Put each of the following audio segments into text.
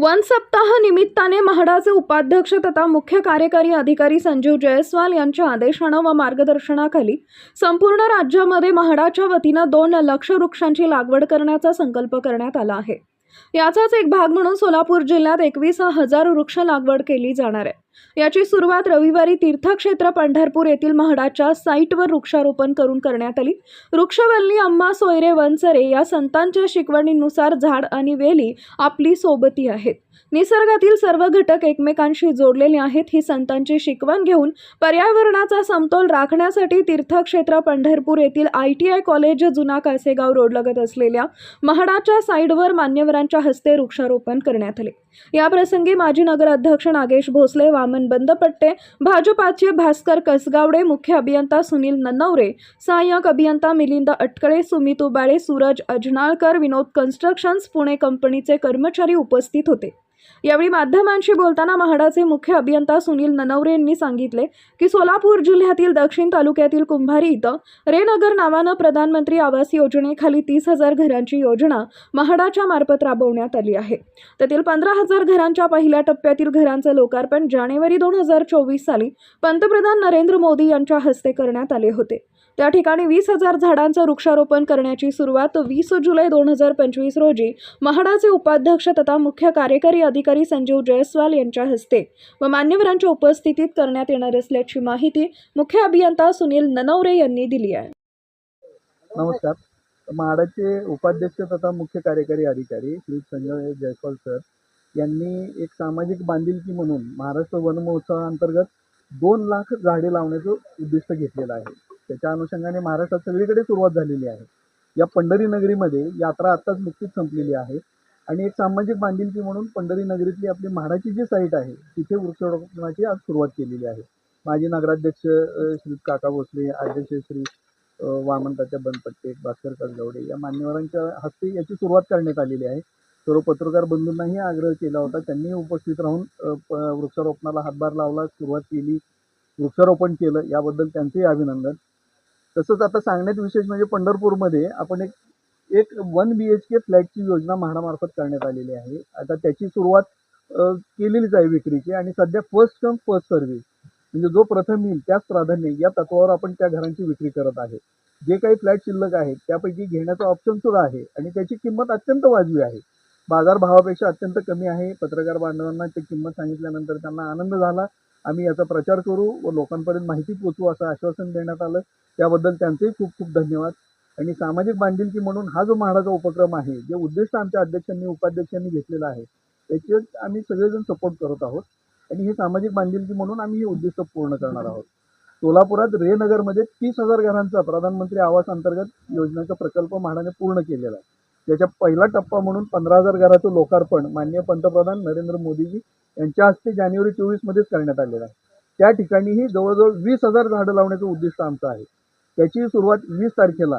One सप्ताह निमित्ताने म्हाडाचे उपाध्यक्ष तथा मुख्य कार्यकारी अधिकारी संजीव जयस्वाल यांच्या आदेशानं व मार्गदर्शनाखाली संपूर्ण राज्यामध्ये म्हाडाच्या वतीनं दोन लक्ष वृक्षांची लागवड करण्याचा संकल्प करण्यात आला आहे. याचाच एक भाग म्हणून सोलापूर जिल्ह्यात एकवीस हजार वृक्ष लागवड केली जाणार आहे. याची सुरुवात रविवारी तीर्थक्षेत्र पंढरपूर येथील म्हाडाच्या साईटवर वृक्षारोपण करून करण्यात आली. वृक्षवल्ली अम्मा सोयरे वनसरे या संतांच्या शिकवणीनुसार झाड आणि वेली आपली सोबती आहेत. निसर्गातील सर्व घटक एकमेकांशी जोडलेले आहेत ही संतांची शिकवण घेऊन पर्यावरणाचा समतोल राखण्यासाठी तीर्थक्षेत्र पंढरपूर येथील आय टी आय कॉलेज जुना कासेगाव रोडलगत असलेल्या महाडाच्या साईडवर मान्यवरांच्या हस्ते वृक्षारोपण करण्यात आले. याप्रसंगी माजी नगराध्यक्ष नागेश भोसले वामन बंदपट्टे भाजपाचे भास्कर कसगावडे मुख्य अभियंता सुनील नन्नवरे सहाय्यक अभियंता मिलिंद अटकळे सुमित उबाळे सूरज अजनाळकर विनोद कन्स्ट्रक्शन्स पुणे कंपनीचे कर्मचारी उपस्थित होते. यावेळी माध्यमांशी बोलताना म्हाडाचे मुख्य अभियंता सुनील ननवरे यांनी सांगितले की सोलापूर जिल्ह्यातील दक्षिण तालुक्यातील कुंभारी इथं रेनगर नावानं प्रधानमंत्री आवास योजनेखाली तीस हजार घरांची योजना म्हाडाच्या मार्फत राबवण्यात आली आहे. त्यातील पंधरा हजार घरांच्या पहिल्या टप्प्यातील घरांचं लोकार्पण जानेवारी दोन हजार चोवीस साली पंतप्रधान नरेंद्र मोदी यांच्या हस्ते करण्यात आले होते. त्या ठिकाणी वीस हजार झाडांचं वृक्षारोपण करण्याची सुरुवात वीस जुलै दोन हजार पंचवीस रोजी म्हाडाचे उपाध्यक्ष तथा मुख्य कार्यकारी अधिकारी संजीव जयस्वाल यांच्या हस्ते व मान्यवरांच्या उपस्थितीत करण्यात येणार असल्याची माहिती मुख्य अभियंता सुनील ननवरे यांनी दिली आहे. नमस्कार. म्हाडाचे उपाध्यक्ष तथा मुख्य कार्यकारी अधिकारी श्री संजय जयस्वाल सर यांनी एक सामाजिक बांधिलकी म्हणून महाराष्ट्र वन महोत्सवाअंतर्गत दोन लाख झाडे लावण्याचं उद्दिष्ट घेतलेलं आहे. त्याच्या अनुषंगाने महाराष्ट्रात सगळीकडे सुरुवात झालेली आहे. या पंढरी नगरीमध्ये यात्रा आत्ताच नुकतीच संपलेली आहे. आणि एक सामाजिक बांधिलकी म्हणून पंढरी नगरीतली आपली म्हाडाची जी साईट आहे तिथे वृक्षारोपणाची आज सुरुवात केलेली आहे. माजी नगराध्यक्ष श्री काका भोसले अध्यक्ष श्री अ, वामनतात्या बनपट्टे भास्कर कसगावडे या मान्यवरांच्या हस्ते याची सुरुवात करण्यात आलेली आहे. सर्व पत्रकार बंधूंनाही आग्रह केला होता त्यांनी उपस्थित राहून प- वृक्षारोपणाला हातभार लावला सुरुवात केली वृक्षारोपण केलं याबद्दल त्यांचेही अभिनंदन. तसंच आता सांगण्यात विशेष म्हणजे पंढरपूरमध्ये आपण एक एक वन बी एच के फ्लॅटची योजना म्हाडामार्फत करण्यात आलेली आहे. आता त्याची सुरुवात केलेलीच आहे विक्रीची आणि सध्या फर्स्ट कम फर्स्ट सर्व्हिस म्हणजे जो प्रथम येईल त्याच प्राधान्य या तत्वावर आपण त्या घरांची विक्री करत आहे. जे काही फ्लॅट शिल्लक आहेत त्यापैकी घेण्याचा ऑप्शन सुद्धा आहे आणि त्याची किंमत अत्यंत वाजवी आहे. बाजारभावापेक्षा अत्यंत कमी आहे. पत्रकार बांधवांना ती किंमत सांगितल्यानंतर त्यांना आनंद झाला. आम्ही याचा प्रचार करू व लोकांपर्यंत माहिती पोचवू असं आश्वासन देण्यात आलं. त्याबद्दल त्यांचेही खूप खूप धन्यवाद. आणि सामाजिक बांधिलकी म्हणून हा जो म्हाडाचा उपक्रम आहे जे उद्दिष्ट आमच्या अध्यक्षांनी उपाध्यक्षांनी घेतलेलं आहे त्याचे आम्ही सगळेजण सपोर्ट करत आहोत. आणि हे सामाजिक बांधिलकी म्हणून आम्ही हे उद्दिष्ट पूर्ण करणार आहोत. सोलापुरात रेनगरमध्ये तीस हजार घरांचा प्रधानमंत्री आवास अंतर्गत योजनेचा प्रकल्प म्हाडाने पूर्ण केलेला आहे. त्याच्या पहिला टप्पा म्हणून पंधरा हजार घराचं लोकार्पण माननीय पंतप्रधान नरेंद्र मोदीजी यांच्या हस्ते जानेवारी चोवीस मध्येच करण्यात आलेलं आहे. त्या ठिकाणीही जवळजवळ वीस हजार झाडं लावण्याचं उद्दिष्ट आमचं आहे. त्याची सुरुवात वीस तारखेला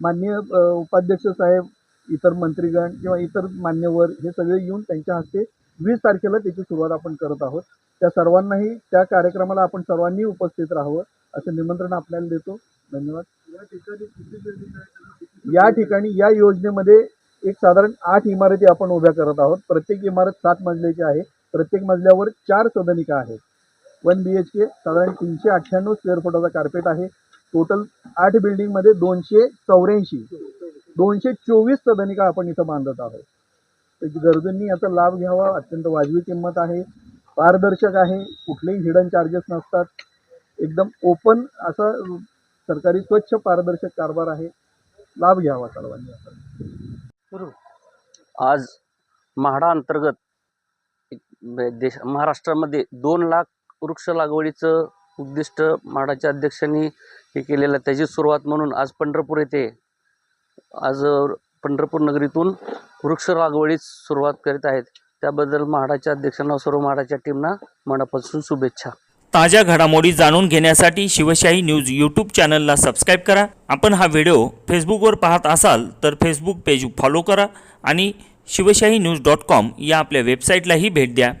माननीय उपाध्यक्ष साहेब इतर मंत्रीगण किंवा इतर मान्यवर हे सगळे येऊन त्यांच्या हस्ते वीस तारखेला त्याची सुरुवात आपण करत आहोत. त्या सर्वांनाही त्या कार्यक्रमाला आपण सर्वांनी उपस्थित राहावं असं निमंत्रण आपल्याला देतो. धन्यवाद. या ठिकाणी या योजनेमध्ये एक साधारण आठ इमारती आपण उभ्या करत आहोत. प्रत्येक इमारत सात मजल्याची आहे. प्रत्येक मजल्यावर चार सदनिका आहेत. वन बी एच के साधारण तीनशे अठ्ठ्याण्णव स्क्वेअर फुटाचा कार्पेट आहे. टोटल आठ बिल्डिंगमध्ये दोनशे चौऱ्याऐंशी दोनशे चोवीस सदनिका आपण इथं बांधत आहोत. तर गरजूंनी याचा लाभ घ्यावा अत्यंत वाजवी किंमत आहे पारदर्शक आहे कुठलेही हिडन चार्जेस नसतात. एकदम ओपन असा सरकारी स्वच्छ पारदर्शक कारभार आहे. लाभ घ्यावा सर्वांनी. आज म्हाडा अंतर्गत देश महाराष्ट्रामध्ये दोन लाख वृक्ष लागवडीचं उद्दिष्ट म्हाडाच्या अध्यक्षांनी हे केलेलं आहे. त्याची सुरुवात म्हणून आज पंढरपूर येथे आज पंढरपूर नगरीतून वृक्ष लागवडीस सुरुवात करीत आहेत. त्याबद्दल म्हाडाच्या अध्यक्षांना सर्व म्हाडाच्या टीमना मनापासून शुभेच्छा. ताज्या घडामोडी जाणून घेण्यासाठी शिवशाही न्यूज यूट्यूब चॅनलला सबस्क्राईब करा. आपण हा व्हिडिओ फेसबुकवर पाहत असाल तर फेसबुक पेज फॉलो करा आणि शिवशाही न्यूज डॉट कॉम या आपल्या वेबसाईटलाही भेट द्या.